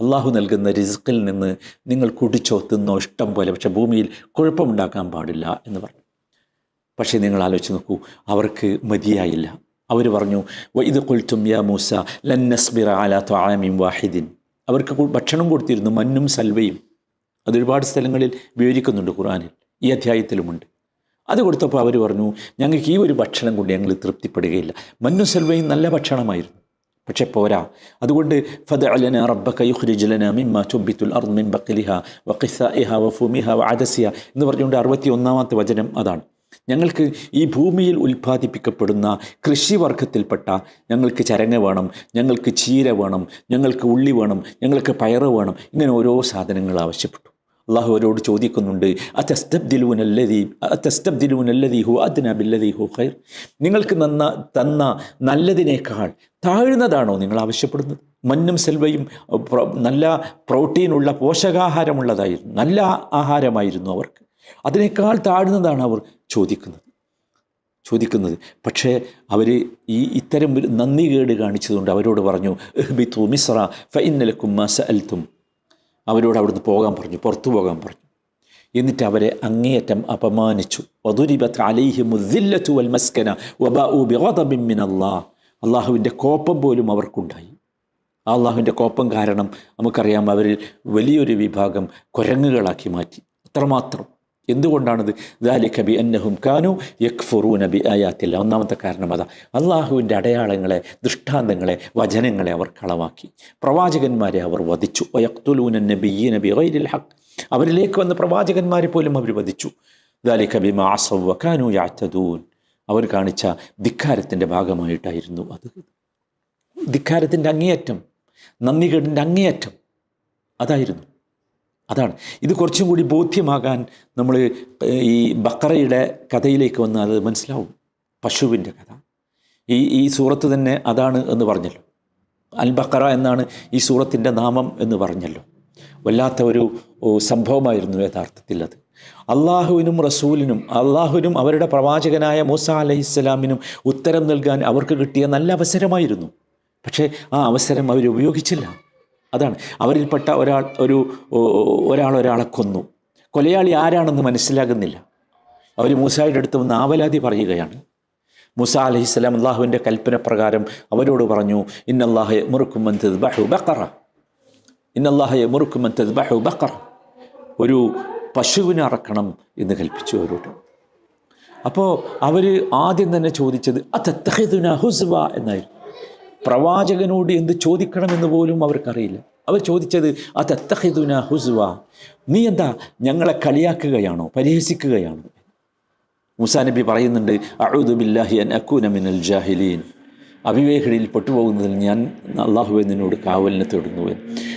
അള്ളാഹു നൽകുന്ന റിസ്ക്കിൽ നിന്ന് നിങ്ങൾ കുടിച്ചോ തിന്നോ ഇഷ്ടം പോലെ. പക്ഷേ ഭൂമിയിൽ കുഴപ്പമുണ്ടാക്കാൻ പാടില്ല എന്ന് പറഞ്ഞു. പക്ഷേ നിങ്ങൾ ആലോചിച്ച് നോക്കൂ അവർക്ക് മതിയായില്ല. അവർ പറഞ്ഞു ഇത് കൊൽത്തും യാ മൂസ ലന്നസ്ബിറ അല ത്വാമിം വാഹിദിൻ. അവർക്ക് ഭക്ഷണം കൊടുത്തിരുന്നു മന്നും സൽവയും. അതൊരുപാട് സ്ഥലങ്ങളിൽ വിവരിക്കുന്നുണ്ട് ഖുറാനിൽ ഈ അധ്യായത്തിലുമുണ്ട്. അത് കൊടുത്തപ്പോൾ അവർ പറഞ്ഞു ഞങ്ങൾക്ക് ഈ ഒരു ഭക്ഷണം കൊണ്ട് ഞങ്ങൾ തൃപ്തിപ്പെടുകയില്ല. മന്നു സെൽവയും നല്ല ഭക്ഷണമായിരുന്നു. പക്ഷെ പോരാ. അതുകൊണ്ട് ഫദ അലന റബ്ബക യുഖ്രിജ് മിമ്മ ചൊബിത്തുൽ അർമിൻ ബക്കലിഹ വഖിസ ഇഹ വഫുമിഹ വഅദസിഹ എന്ന് പറഞ്ഞുകൊണ്ട് അറുപത്തി ഒന്നാമത്തെ വചനം അതാണ്. ഞങ്ങൾക്ക് ഈ ഭൂമിയിൽ ഉൽപ്പാദിപ്പിക്കപ്പെടുന്ന കൃഷിവർഗത്തിൽപ്പെട്ട ഞങ്ങൾക്ക് ചരങ്ങ വേണം ഞങ്ങൾക്ക് ചീര വേണം ഞങ്ങൾക്ക് ഉള്ളി വേണം ഞങ്ങൾക്ക് പയറ് വേണം ഇങ്ങനെ ഓരോ സാധനങ്ങൾ ആവശ്യപ്പെട്ടു. അള്ളാഹു അവരോട് ചോദിക്കുന്നുണ്ട് അത്തസ്തബ്ദിലൂനല്ലതി അത്തസ്തബ്ദിലൂനല്ലതി ഹു അദ്ന ബില്ലതി ഹു ഖൈർ? നിങ്ങൾക്ക് നന്ന തന്ന നല്ലതിനേക്കാൾ താഴ്ന്നതാണോ നിങ്ങൾ ആവശ്യപ്പെടുന്നത്? മഞ്ഞും സെൽവയും നല്ല പ്രോട്ടീനുള്ള പോഷകാഹാരമുള്ളതായിരുന്നു നല്ല ആഹാരമായിരുന്നു അവർക്ക്. അതിനേക്കാൾ താഴ്ന്നതാണ് അവർ ചോദിക്കുന്നത്. ചോദിക്കുന്നത്. പക്ഷേ അവർ ഈ ഇത്തരം ഒരു നന്ദി കേട് കാണിച്ചതുകൊണ്ട് അവരോട് പറഞ്ഞു ബിത്തു മിസ്ര ഫൈനലക്കും മസ അൽത്തും അവരോട് അവിടുന്ന് പോകാൻ പറഞ്ഞു പുറത്തു പോകാൻ പറഞ്ഞു. എന്നിട്ട് അവരെ അങ്ങേയറ്റം അപമാനിച്ചു. വധുരിബത്ത് അലൈഹി മുദ്ദില്ലത്തു വൽ മസ്കന വബാഉ ബിഗദബിൻ മിൻ അല്ലാഹ് അള്ളാഹുവിന്റെ കോപ്പം പോലും അവർക്കുണ്ടായി. അള്ളാഹുവിന്റെ കോപ്പം കാരണം നമുക്കറിയാം അവരിൽ വലിയൊരു വിഭാഗം കുരങ്ങുകളാക്കി മാറ്റി. അത്രമാത്രം. എന്തുകൊണ്ടാണത്? ദാലിക ബി അന്നഹും കാനു യക്ഫുറൂന ബി ആയാത്തില്ല ഒന്നാമത്തെ കാരണം അതാ. അള്ളാഹുവിന്റെ അടയാളങ്ങളെ ദൃഷ്ടാന്തങ്ങളെ വചനങ്ങളെ അവർ കളവാക്കി. പ്രവാചകന്മാരെ അവർ വധിച്ചു. വയക്തുലൂന ഈ നബി ഗൈരിൽ ഹക്ക് അവരിലേക്ക് വന്ന പ്രവാചകന്മാരെ പോലും അവർ വധിച്ചു. ദാലി ബി മാസവ് കാനു യാത്തദൂൻ. അവർ കാണിച്ച ധിക്കാരത്തിന്റെ ഭാഗമായിട്ടായിരുന്നു അത്. ധിക്കാരത്തിന്റെ അങ്ങേയറ്റം നന്ദികേടിന്റെ അങ്ങേയറ്റം അതായിരുന്നു. അതാണ്. ഇത് കുറച്ചും കൂടി ബോധ്യമാകാൻ നമ്മൾ ഈ ബക്കറയുടെ കഥയിലേക്ക് വന്നാൽ അത് മനസ്സിലാവും. പശുവിന്റെ കഥ. ഈ ഈ സൂറത്ത് തന്നെ അതാണ് എന്ന് പറഞ്ഞല്ലോ. അൽ ബക്കറ എന്നാണ് ഈ സൂറത്തിന്റെ നാമം എന്ന് പറഞ്ഞല്ലോ. വല്ലാത്ത ഒരു സംഭവമായിരുന്നു യഥാർത്ഥത്തിൽ അത്. അള്ളാഹുവിനും റസൂലിനും അള്ളാഹുവിനും അവരുടെ പ്രവാചകനായ മൂസ അലഹിസ്സലാമിനും ഉത്തരം നൽകാൻ അവർക്ക് കിട്ടിയ നല്ല അവസരമായിരുന്നു. പക്ഷേ ആ അവസരം അവർ ഉപയോഗിച്ചില്ല. അതാണ്. അവരിൽപ്പെട്ട ഒരാൾ ഒരു ഒരാൾ ഒരാളെ കൊന്നു. കൊലയാളി ആരാണെന്ന് മനസ്സിലാകുന്നില്ല. അവർ മൂസായുടെ അടുത്ത് വന്ന് ആവലാതി പറയുകയാണ്. മൂസ അലഹിസ്സലാം അള്ളാഹുവിന്റെ കൽപ്പന പ്രകാരം അവരോട് പറഞ്ഞു ഇന്നല്ലാഹ മുറുക്കും ബഹു ബക്കറ ഇന്നല്ലാഹ മുറുക്കും ബഹു ബക്കറ ഒരു പശുവിനെ അറക്കണം എന്ന് കൽപ്പിച്ചു അവരോട്. അപ്പോൾ അവർ ആദ്യം തന്നെ ചോദിച്ചത് അത്തഹദുന ഹുസ്വ എന്നായിരുന്നു. പ്രവാചകനോട് എന്ത് ചോദിക്കണമെന്ന് പോലും അവർക്കറിയില്ല. അവർ ചോദിച്ചത് അതത്തഹിദുന ഹുസ്വ? നീ എന്താ ഞങ്ങളെ കളിയാക്കുകയാണോ? പരിഹസിക്കുകയാണോ? മുസാ നബി പറയുന്നുണ്ട് അഴുദുബില്ലാഹി അൻ അക്കൂന മിനൽ ജാഹിലീൻ. അവിവേകളിൽ പെട്ടുപോകുന്നതിൽ ഞാൻ നിന്നോട് കാവലിനെ തേടുന്നു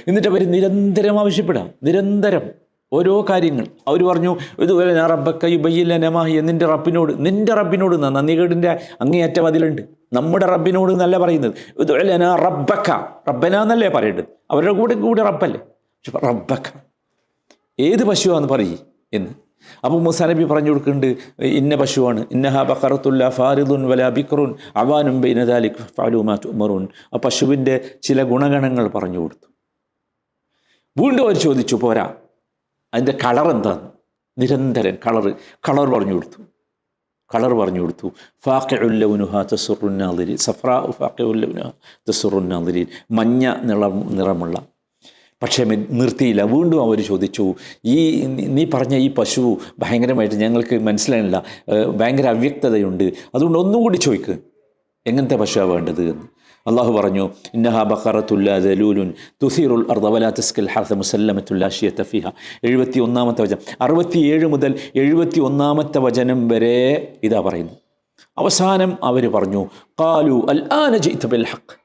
എന്നിട്ട് അവർ നിരന്തരം ആവശ്യപ്പെടാം. നിരന്തരം. ഓരോ കാര്യങ്ങൾ. അവർ പറഞ്ഞു ഇതുപോലെ ഞാൻ റബ്ബക്ക യുബയ്യില്ല നമാഹി നിന്റെ റബ്ബിനോട് നിന്റെ റബ്ബിനോട് നന്ദികേടിന്റെ അങ്ങേയറ്റം അതിലുണ്ട്. നമ്മുടെ റബ്ബിനോട് എന്നല്ല പറയുന്നത്. ഞാൻ റബ്ബക്ക റബ്ബന എന്നല്ലേ പറയേണ്ടത്? അവരുടെ കൂടെ കൂടെ റബ്ബല്ലേ? പക്ഷെ റബ്ബക്ക ഏത് പശുവാന്ന് പറയും എന്ന്. അപ്പോൾ മുസാനബി പറഞ്ഞു കൊടുക്കുന്നുണ്ട് ഇന്ന പശുവാണ്. ഇന്നഹ ബക്കറത്തുല്ല ഫാരിദുൻ വല ബിക്റുൻ അവാനും ബൈനദാലിക് ഫാലുമാറ്റ് ഉമറുൻ ആ പശുവിന്റെ ചില ഗുണഗണങ്ങൾ പറഞ്ഞു കൊടുത്തു. വീണ്ടും അവർ ചോദിച്ചു പോരാ അതിന്റെ കളർ എന്താണ് നിരന്തരം കളർ കളർ പറഞ്ഞു കൊടുത്തു. കളർ പറഞ്ഞു കൊടുത്തു. ഫാഖുല്ലൗനുഹ തസുറുന്നാതിരി സഫ്രാ ഫാഖുല്ലൗനുഹ തസുറുന്നാതിരി മഞ്ഞ നിളം നിറമുള്ള. പക്ഷേ നിർത്തിയില്ല. വീണ്ടും അവർ ചോദിച്ചു ഈ നീ- പറഞ്ഞ ഈ പശു ഭയങ്കരമായിട്ട് ഞങ്ങൾക്ക് മനസ്സിലായില്ല. ഭയങ്കര അവ്യക്തതയുണ്ട്. അതുകൊണ്ട് ഒന്നും കൂടി ചോദിക്കുക എങ്ങനത്തെ പശുവാണ് വേണ്ടത്? എന്ന്. അള്ളാഹു പറഞ്ഞു ഇന്നഹ ബക്കറത്തുല്ല ജലൂലുൻ തുസീറുൽ അർദവല തസ്കൽ ഹർദ മുസല്ലമത്തുല്ല ഷിയത്ത ഫിഹ. എഴുപത്തി ഒന്നാമത്തെ വചനം. അറുപത്തിയേഴ് മുതൽ എഴുപത്തി ഒന്നാമത്തെ വചനം വരെ ഇതാ പറയുന്നു. അവസാനം അവർ പറഞ്ഞു കാലു അൽ ആന ബിൽ ഹക്ക്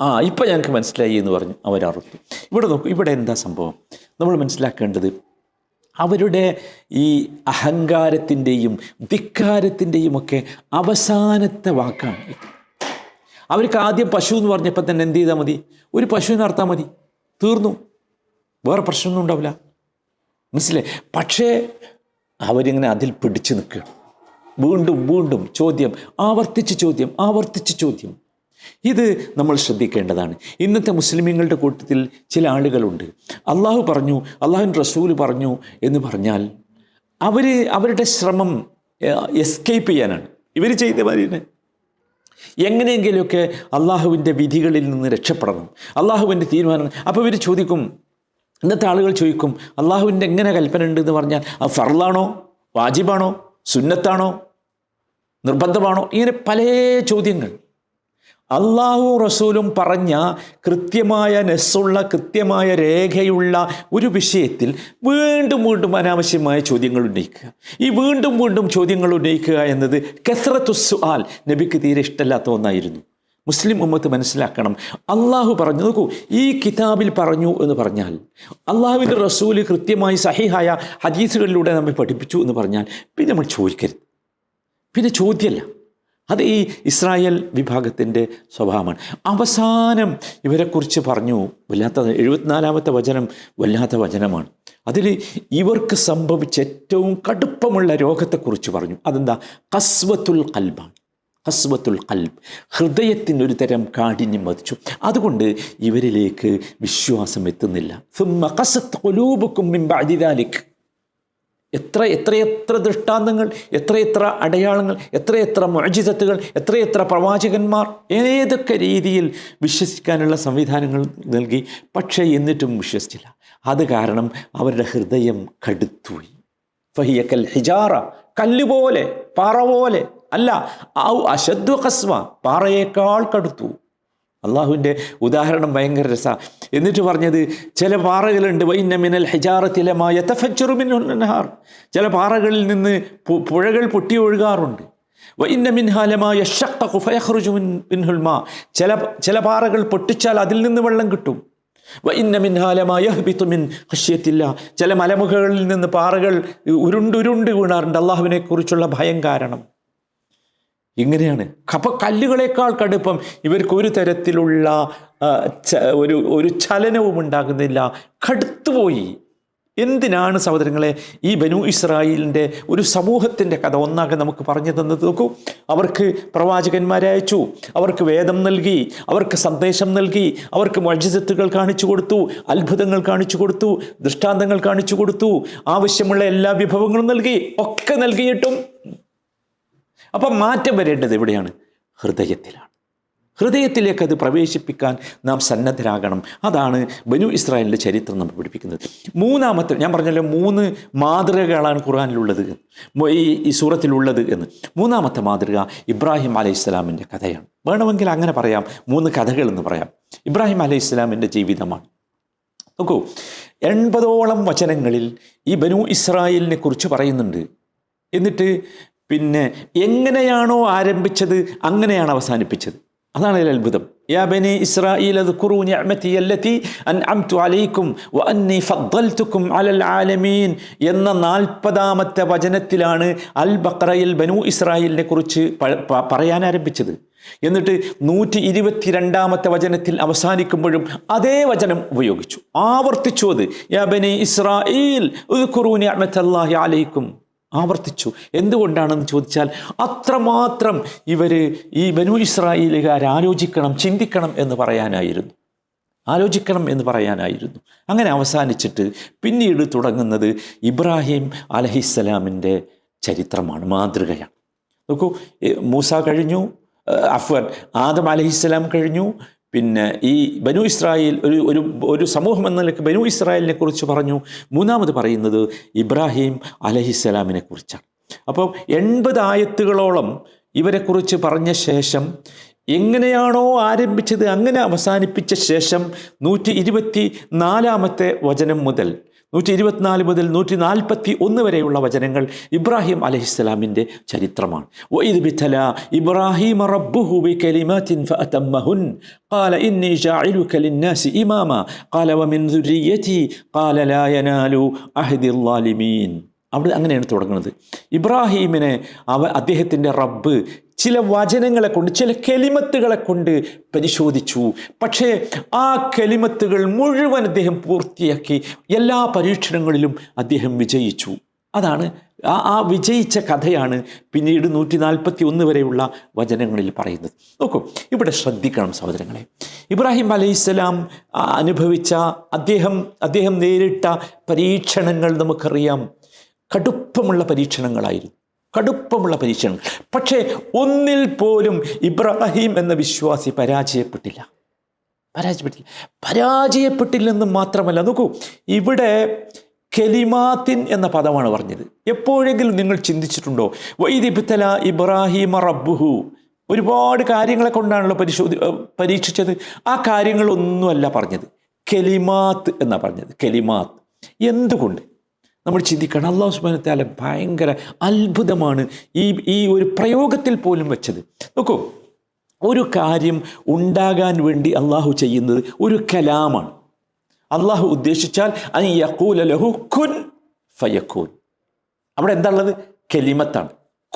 ആ ഇപ്പം ഞങ്ങൾക്ക് മനസ്സിലായി എന്ന് പറഞ്ഞു അവരറുത്തു ഇവിടെ നോക്കൂ ഇവിടെ എന്താ സംഭവം? നമ്മൾ മനസ്സിലാക്കേണ്ടത് അവരുടെ ഈ അഹങ്കാരത്തിന്റെയും ധിക്കാരത്തിന്റെയും ഒക്കെ അവസാനത്തെ വാക്കാണ് അവർക്ക് ആദ്യം പശു എന്ന് പറഞ്ഞപ്പോൾ തന്നെ എന്ത് ചെയ്താൽ മതി? ഒരു പശുവിനെ അർത്ഥാൽ മതി. തീർന്നു. വേറെ പ്രശ്നമൊന്നും ഉണ്ടാവില്ല. മനസ്സിലായി? പക്ഷേ അവരിങ്ങനെ അതിൽ പിടിച്ചു നിൽക്കുകയാണ് വീണ്ടും വീണ്ടും ചോദ്യം ആവർത്തിച്ച് ചോദ്യം ആവർത്തിച്ച് ചോദ്യം. ഇത് നമ്മൾ ശ്രദ്ധിക്കേണ്ടതാണ്. ഇന്നത്തെ മുസ്ലിമീങ്ങളുടെ കൂട്ടത്തിൽ ചില ആളുകളുണ്ട്. അള്ളാഹു പറഞ്ഞു അള്ളാഹുൻ റസൂൽ പറഞ്ഞു എന്ന് പറഞ്ഞാൽ അവർ അവരുടെ ശ്രമം എസ്കേപ്പ് ചെയ്യാനാണ്. ഇവർ ചെയ്ത മാതിരി എങ്ങനെയെങ്കിലുമൊക്കെ അള്ളാഹുവിന്റെ വിധികളിൽ നിന്ന് രക്ഷപ്പെടണം. അള്ളാഹുവിന്റെ തീരുമാനം അപ്പോൾ ഇവർ ചോദിക്കും ഇന്നത്തെ ആളുകൾ ചോദിക്കും അള്ളാഹുവിന്റെ എങ്ങനെ കൽപ്പന ഉണ്ട് എന്ന് പറഞ്ഞാൽ അത് ഫർലാണോ വാജിബാണോ? സുന്നത്താണോ? നിർബന്ധമാണോ? ഇങ്ങനെ പല ചോദ്യങ്ങൾ. അള്ളാഹു റസൂലും പറഞ്ഞ കൃത്യമായ നെസ്സുള്ള കൃത്യമായ രേഖയുള്ള ഒരു വിഷയത്തിൽ വീണ്ടും വീണ്ടും അനാവശ്യമായ ചോദ്യങ്ങൾ ഉന്നയിക്കുക. ഈ വീണ്ടും വീണ്ടും ചോദ്യങ്ങൾ ഉന്നയിക്കുക എന്നത് കെസ്രത്തുസ്സു ആൽ നബിക്ക് തീരെ ഇഷ്ടമല്ലാത്ത ഒന്നായിരുന്നു. മുസ്ലിം ഉമ്മത്ത് മനസ്സിലാക്കണം. അള്ളാഹു പറഞ്ഞു നോക്കൂ ഈ കിതാബിൽ പറഞ്ഞു എന്ന് പറഞ്ഞാൽ അള്ളാഹുവിന്റെ റസൂൽ കൃത്യമായി സഹിഹായ ഹദീസുകളിലൂടെ നമ്മെ പഠിപ്പിച്ചു എന്ന് പറഞ്ഞാൽ പിന്നെ നമ്മൾ ചോദിക്കരുത്. പിന്നെ ചോദ്യമല്ല. അത് ഈ ഇസ്രായേൽ വിഭാഗത്തിന്റെ സ്വഭാവമാണ്. അവസാനം ഇവരെക്കുറിച്ച് പറഞ്ഞു. വല്ലാത്ത എഴുപത്തിനാലാമത്തെ വചനം വല്ലാത്ത വചനമാണ്. അതിൽ ഇവർക്ക് സംഭവിച്ച ഏറ്റവും കടുപ്പമുള്ള രോഗത്തെക്കുറിച്ച് പറഞ്ഞു. അതെന്താ? കസ്വത്തുൽ കൽബാണ്. ഹസ്വത്തുൽ കൽബ്. ഹൃദയത്തിനൊരു തരം കാഠിന്യം വധിച്ചു. അതുകൊണ്ട് ഇവരിലേക്ക് വിശ്വാസം എത്തുന്നില്ല. സുമ്മ കസത്ത് കൊലൂബുക്കും മിമ്പഅദിദാലിക് എത്ര എത്രയെത്ര ദൃഷ്ടാന്തങ്ങൾ എത്രയെത്ര അടയാളങ്ങൾ എത്രയെത്ര മഴജിതത്തുകൾ എത്രയെത്ര പ്രവാചകന്മാർ ഏതൊക്കെ രീതിയിൽ വിശ്വസിക്കാനുള്ള സംവിധാനങ്ങൾ നൽകി. പക്ഷേ എന്നിട്ടും വിശ്വസിച്ചില്ല. അത് കാരണം അവരുടെ ഹൃദയം കടുത്തുപോയി. ഫഹിയക്കൽ ഹിജാറ കല്ലുപോലെ പാറ പോലെ അല്ല ഔ അശദ്വ കസ്വ പാറയേക്കാൾ കടുത്തു. അള്ളാഹുവിന്റെ ഉദാഹരണം ഭയങ്കര രസ. എന്നിട്ട് പറഞ്ഞത് ചില പാറകളുണ്ട് വൈന്ന മിനൽ ഹിജാറത്തിലമായ തഫച്ചുറുമിൻഹാർ ചില പാറകളിൽ നിന്ന് പുഴകൾ പൊട്ടി ഒഴുകാറുണ്ട്. വൈന്ന മിൻഹാലമായ മിൻഹുൽമാ ചില ചില പാറകൾ പൊട്ടിച്ചാൽ അതിൽ നിന്ന് വെള്ളം കിട്ടും. വൈന്ന മിൻഹാലമായ മിൻ ഹഷ്യത്തില്ല ചില മലമുഖകളിൽ നിന്ന് പാറകൾ ഉരുണ്ടുരുണ്ട് വീണാറുണ്ട്. അള്ളാഹുവിനെക്കുറിച്ചുള്ള ഭയം കാരണം. ഇങ്ങനെയാണ്. അപ്പോൾ കല്ലുകളേക്കാൾ കടുപ്പം ഇവർക്ക് ഒരു തരത്തിലുള്ള ഒരു ഒരു ചലനവും ഉണ്ടാകുന്നില്ല. കടുത്തുപോയി എന്തിനാണ് സഹോദരങ്ങളെ ഈ ബനു ഇസ്രായേലിന്റെ ഒരു സമൂഹത്തിന്റെ കഥ ഒന്നാകെ നമുക്ക് പറഞ്ഞു തന്നത് നോക്കൂ. അവർക്ക് പ്രവാചകന്മാരെ അയച്ചു അവർക്ക് വേദം നൽകി അവർക്ക് സന്ദേശം നൽകി അവർക്ക് മൊഴിസത്തുകൾ കാണിച്ചു കൊടുത്തു അത്ഭുതങ്ങൾ കാണിച്ചു കൊടുത്തു ദൃഷ്ടാന്തങ്ങൾ കാണിച്ചു കൊടുത്തു ആവശ്യമുള്ള എല്ലാ വിഭവങ്ങളും നൽകി ഒക്കെ നൽകിയിട്ടും അപ്പം മാറ്റം വരേണ്ടത് എവിടെയാണ്? ഹൃദയത്തിലാണ്. ഹൃദയത്തിലേക്ക് അത് പ്രവേശിപ്പിക്കാൻ നാം സന്നദ്ധരാകണം. അതാണ് ബനു ഇസ്രായേലിന്റെ ചരിത്രം നമ്മൾ പഠിപ്പിക്കുന്നത്. മൂന്നാമത്തെ ഞാൻ പറഞ്ഞല്ലോ മൂന്ന് മാതൃകകളാണ് ഖുർആാനിലുള്ളത്. ഈ സൂറത്തിലുള്ളത് എന്ന്. മൂന്നാമത്തെ മാതൃക ഇബ്രാഹിം അലൈഹി ഇസ്ലാമിന്റെ കഥയാണ്. വേണമെങ്കിൽ അങ്ങനെ പറയാം. മൂന്ന് കഥകളെന്ന് പറയാം. ഇബ്രാഹിം അലൈഹി ഇസ്ലാമിന്റെ ജീവിതമാണ്. നോക്കൂ എൺപതോളം വചനങ്ങളിൽ ഈ ബനു ഇസ്രായേലിനെ കുറിച്ച് പറയുന്നുണ്ട്. എന്നിട്ട് പിന്നെ എങ്ങനെയാണോ ആരംഭിച്ചത് അങ്ങനെയാണ് അവസാനിപ്പിച്ചത് അതാണ് അതിൽ അത്ഭുതം യാ ബനി ഇസ്രായേൽ اذكروا نعمتي التي أنعمت عليكم وأني فضلتكم على العالمين എന്ന നാൽപ്പതാമത്തെ വചനത്തിലാണ് അൽ ബക്രയിൽ ബനു ഇസ്രായേലിനെ കുറിച്ച് പ- പ- പറയാൻ ആരംഭിച്ചത് എന്നിട്ട് നൂറ്റി ഇരുപത്തിരണ്ടാമത്തെ വചനത്തിൽ അവസാനിക്കുമ്പോഴും അതേ വചനം ഉപയോഗിച്ചു ആവർത്തിച്ചു അത് യാ ബനി ഇസ്രായേൽ اذكروا نعمة الله عليكم ആവർത്തിച്ചു. എന്തുകൊണ്ടാണെന്ന് ചോദിച്ചാൽ അത്രമാത്രം ഇവർ ഈ ബനു ഇസ്രായേലുകാർ ആലോചിക്കണം ചിന്തിക്കണം എന്ന് പറയാനായിരുന്നു. ആലോചിക്കണം എന്ന് പറയാനായിരുന്നു. അങ്ങനെ അവസാനിച്ചിട്ട് പിന്നീട് തുടങ്ങുന്നത് ഇബ്രാഹിം അലഹിസ്സലാമിന്റെ ചരിത്രമാണ് മാതൃകയാണ്. നോക്കൂ മൂസ കഴിഞ്ഞു അഫ്വാൻ ആദം അലഹിസ്സലാം കഴിഞ്ഞു പിന്നെ ഈ ബനു ഇസ്രായേൽ ഒരു ഒരു ഒരു സമൂഹം എന്ന നിലയ്ക്ക് ബനു ഇസ്രായേലിനെ കുറിച്ച് പറഞ്ഞു. മൂന്നാമത് പറയുന്നത് ഇബ്രാഹിം അലഹിസ്സലാമിനെ കുറിച്ചാണ്. അപ്പോൾ എൺപത് ആയത്തുകളോളം ഇവരെക്കുറിച്ച് പറഞ്ഞ ശേഷം എങ്ങനെയാണോ ആരംഭിച്ചത് അങ്ങനെ അവസാനിപ്പിച്ച ശേഷം നൂറ്റി ഇരുപത്തി നാലാമത്തെ വചനം മുതൽ നൂറ്റി ഇരുപത്തിനാല് മുതൽ നൂറ്റി നാൽപ്പത്തി ഒന്ന് വരെയുള്ള വചനങ്ങൾ ഇബ്രാഹിം അലഹിസ്സലാമിൻ്റെ ചരിത്രമാണ് وَإِذْ ابْتَلَى إِبْرَاهِيمَ رَبُّهُ بِكَلِمَاتٍ فَأَتَمَّهُنَّ قَالَ إِنِّي جَاعِلُكَ لِلنَّاسِ إِمَامًا قَالَ وَمِنْ ذُرِّيَّتِي قَالَ لَا يَنَالُ عَهْدِ الظَّالِمِينَ അവിടെ അങ്ങനെയാണ് തുടങ്ങുന്നത്. ഇബ്രാഹീമിനെ അവ അദ്ദേഹത്തിന്റെ റബ്ബ് ചില വചനങ്ങളെ കൊണ്ട് ചില കെലിമത്തുകളെ കൊണ്ട് പരിശോധിച്ചു. പക്ഷേ ആ കെലിമത്തുകൾ മുഴുവൻ അദ്ദേഹം പൂർത്തിയാക്കി. എല്ലാ പരീക്ഷണങ്ങളിലും അദ്ദേഹം വിജയിച്ചു. അതാണ് ആ ആ വിജയിച്ച കഥയാണ് പിന്നീട് നൂറ്റി നാൽപ്പത്തി ഒന്ന് വരെയുള്ള വചനങ്ങളിൽ പറയുന്നത്. നോക്കൂ ഇവിടെ ശ്രദ്ധിക്കണം സഹോദരങ്ങളെ. ഇബ്രാഹിം അലൈഹിസ്സലാം അനുഭവിച്ച അദ്ദേഹം അദ്ദേഹം നേരിട്ട പരീക്ഷണങ്ങൾ നമുക്കറിയാം. കടുപ്പമുള്ള പരീക്ഷണങ്ങളായിരുന്നു. കടുപ്പമുള്ള പരീക്ഷണം പക്ഷേ ഒന്നിൽ പോലും ഇബ്രാഹിം എന്ന വിശ്വാസി പരാജയപ്പെട്ടില്ല. പരാജയപ്പെട്ടില്ല. പരാജയപ്പെട്ടില്ലെന്ന് മാത്രമല്ല നോക്കൂ ഇവിടെ കെലിമാത്തിൻ എന്ന പദമാണ് പറഞ്ഞത്. എപ്പോഴെങ്കിലും നിങ്ങൾ ചിന്തിച്ചിട്ടുണ്ടോ? വൈദിബത്തല ഇബ്രാഹിമ റബ്ബുഹു. ഒരുപാട് കാര്യങ്ങളെ കൊണ്ടാണല്ലോ പരിശോധി പരീക്ഷിച്ചത്. ആ കാര്യങ്ങളൊന്നുമല്ല പറഞ്ഞത്. കെലിമാത്ത് എന്നാണ് പറഞ്ഞത്. കെലിമാത്ത്. എന്തുകൊണ്ട്? നമ്മൾ ചിന്തിക്കണം. അള്ളാഹു സുബാനത്താല ഭയങ്കര അത്ഭുതമാണ് ഈ ഈ ഒരു പ്രയോഗത്തിൽ പോലും വെച്ചത്. നോക്കൂ ഒരു കാര്യം ഉണ്ടാകാൻ വേണ്ടി അള്ളാഹു ചെയ്യുന്നത് ഒരു കലാമാണ്. അള്ളാഹു ഉദ്ദേശിച്ചാൽ അനി യഖൂല ലഹു കുൻ ഫയക്കൂൻ അവിടെ എന്താ ഉള്ളത്? കെലിമത്താണ്.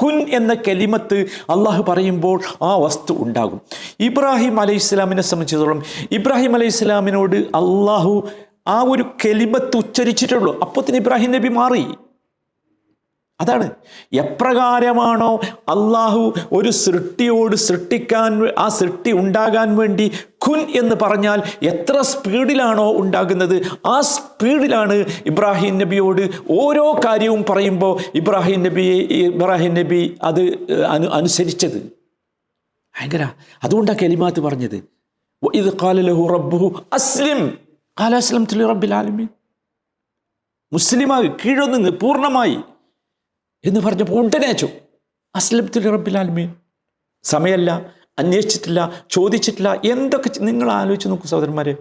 കുൻ എന്ന കെലിമത്ത് അള്ളാഹു പറയുമ്പോൾ ആ വസ്തു ഉണ്ടാകും. ഇബ്രാഹിം അലൈഹി ഇസ്ലാമിനെ സംബന്ധിച്ചിടത്തോളം ഇബ്രാഹിം അലൈഹി ഇസ്ലാമിനോട് അള്ളാഹു ആ ഒരു കെലിമത്ത് ഉച്ചരിച്ചിട്ടുള്ളൂ. അപ്പോത്തിന് ഇബ്രാഹിം നബി മാറി. അതാണ്. എപ്രകാരമാണോ അള്ളാഹു ഒരു സൃഷ്ടിയോട് സൃഷ്ടിക്കാൻ ആ സൃഷ്ടി ഉണ്ടാകാൻ വേണ്ടി ഖുൻ എന്ന് പറഞ്ഞാൽ എത്ര സ്പീഡിലാണോ ഉണ്ടാകുന്നത് ആ സ്പീഡിലാണ് ഇബ്രാഹിം നബിയോട് ഓരോ കാര്യവും പറയുമ്പോൾ ഇബ്രാഹിം നബിയെ ഇബ്രാഹിം നബി അത് അനു അനുസരിച്ചത്. ഭയങ്കര. അതുകൊണ്ടാണ് കെലിമാത്ത് പറഞ്ഞത്. ഇത് കാലലഹു റബ്ബുഹു അസ്ലിം. കാല അസ്ലം തുലി റബ്ബിൽ ആലമീൻ മുസ്ലിമായി കീഴൊന്ന് പൂർണമായി എന്ന് പറഞ്ഞപ്പോൾ ഉടനെ അയച്ചു. അസ്ലം തുലി റബ്ബിൽ ആലമീൻ. സമയമല്ല അന്വേഷിച്ചിട്ടില്ല ചോദിച്ചിട്ടില്ല എന്തൊക്കെ നിങ്ങൾ ആലോചിച്ച് നോക്കൂ സഹോദരന്മാരെ.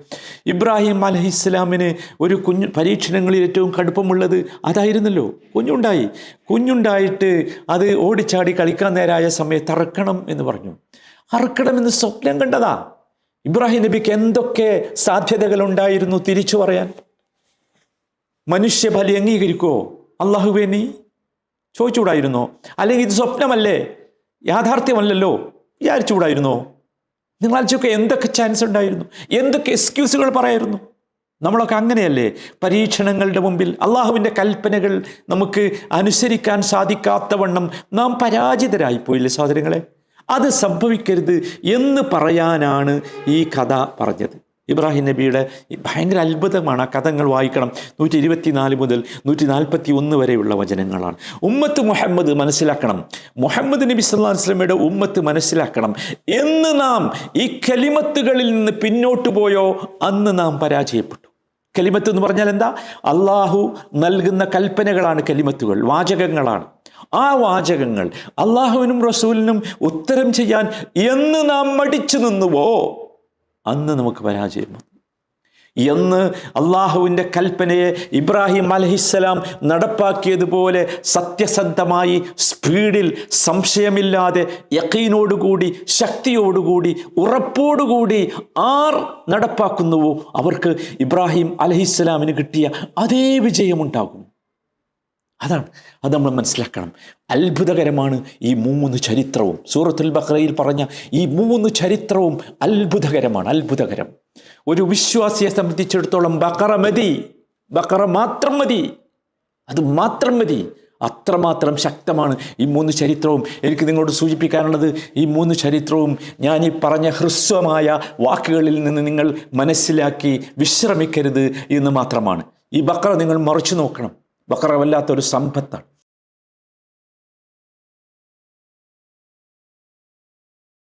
ഇബ്രാഹിം അലഹി ഇസ്ലാമിന് ഒരു കുഞ്ഞു പരീക്ഷണങ്ങളിൽ ഏറ്റവും കടുപ്പമുള്ളത് അതായിരുന്നല്ലോ. കുഞ്ഞുണ്ടായി. കുഞ്ഞുണ്ടായിട്ട് അത് ഓടിച്ചാടി കളിക്കാൻ നേരായ സമയത്ത് അറക്കണം എന്ന് പറഞ്ഞു. അറക്കണമെന്ന് സ്വപ്നം കണ്ടതാ. ഇബ്രാഹിം നബിക്ക് എന്തൊക്കെ സാധ്യതകൾ ഉണ്ടായിരുന്നു തിരിച്ചു പറയാൻ? മനുഷ്യബലി അംഗീകരിക്കുമോ അള്ളാഹുവേ നീ ചോദിച്ചുകൂടായിരുന്നോ? അല്ലെങ്കിൽ ഇത് സ്വപ്നമല്ലേ? യാഥാർത്ഥ്യമല്ലല്ലോ? വിചാരിച്ചുകൂടായിരുന്നോ? നിങ്ങൾ ആലോചിച്ചൊക്കെ എന്തൊക്കെ ചാൻസ് ഉണ്ടായിരുന്നു? എന്തൊക്കെ എക്സ്ക്യൂസുകൾ പറയായിരുന്നു? നമ്മളൊക്കെ അങ്ങനെയല്ലേ? പരീക്ഷണങ്ങളുടെ മുമ്പിൽ അള്ളാഹുവിന്റെ കൽപ്പനകൾ നമുക്ക് അനുസരിക്കാൻ സാധിക്കാത്തവണ്ണം നാം പരാജിതരായിപ്പോയില്ലേ സഹോദരങ്ങളെ? അത് സംഭവിക്കരുത് എന്ന് പറയാനാണ് ഈ കഥ പറഞ്ഞത്. ഇബ്രാഹിം നബിയുടെ ഭയങ്കര അത്ഭുതമാണ് ആ കഥങ്ങൾ വായിക്കണം. നൂറ്റി ഇരുപത്തിനാല് മുതൽ നൂറ്റി നാൽപ്പത്തി ഒന്ന് വരെയുള്ള വചനങ്ങളാണ്. ഉമ്മത്ത് മുഹമ്മദ് മനസ്സിലാക്കണം. മുഹമ്മദ് നബി സല്ലാ വസ്ലമയുടെ ഉമ്മത്ത് മനസ്സിലാക്കണം. എന്ന് നാം ഈ കലിമത്തുകളിൽ നിന്ന് പിന്നോട്ട് പോയോ? അന്ന് നാം പരാജയപ്പെട്ടു. കലിമത്ത് എന്ന് പറഞ്ഞാൽ എന്താ? അള്ളാഹു നൽകുന്ന കൽപ്പനകളാണ് കലിമത്തുകൾ വാചകങ്ങളാണ്. ആ വാചകങ്ങൾ അള്ളാഹുവിനും റസൂലിനും ഉത്തരം ചെയ്യാൻ എന്ന് നാം മടിച്ചു നിന്നുവോ അന്ന് നമുക്ക് പരാജയം വന്നു. എന്ന് അള്ളാഹുവിന്റെ കൽപ്പനയെ ഇബ്രാഹിം അലഹിസ്സലാം നടപ്പാക്കിയതുപോലെ സത്യസന്ധമായി സ്പീഡിൽ സംശയമില്ലാതെ യക്കീനോടുകൂടി ശക്തിയോടുകൂടി ഉറപ്പോടുകൂടി ആർ നടപ്പാക്കുന്നുവോ അവർക്ക് ഇബ്രാഹിം അലഹിസ്സലാമിന് കിട്ടിയ അതേ വിജയമുണ്ടാകും. അതാണ് അത് നമ്മൾ മനസ്സിലാക്കണം. അത്ഭുതകരമാണ് ഈ മൂന്ന് ചരിത്രവും. സൂറത്തുൽ ബക്രയിൽ പറഞ്ഞ ഈ മൂന്ന് ചരിത്രവും അത്ഭുതകരമാണ് അത്ഭുതകരം. ഒരു വിശ്വാസിയെ സംബന്ധിച്ചിടത്തോളം ബക്കറ മതി ബക്കറ മാത്രം മതി അത് മാത്രം മതി. അത്രമാത്രം ശക്തമാണ് ഈ മൂന്ന് ചരിത്രവും. എനിക്ക് നിങ്ങളോട് സൂചിപ്പിക്കാനുള്ളത് ഈ മൂന്ന് ചരിത്രവും ഞാൻ ഈ പറഞ്ഞ ഹ്രസ്വമായ വാക്കുകളിൽ നിന്ന് നിങ്ങൾ മനസ്സിലാക്കി വിശ്രമിക്കരുത് എന്ന് മാത്രമാണ്. ഈ ബക്കറ നിങ്ങൾ മറിച്ചു നോക്കണം. ബക്കറ വല്ലാത്തൊരു സമ്പത്താണ്.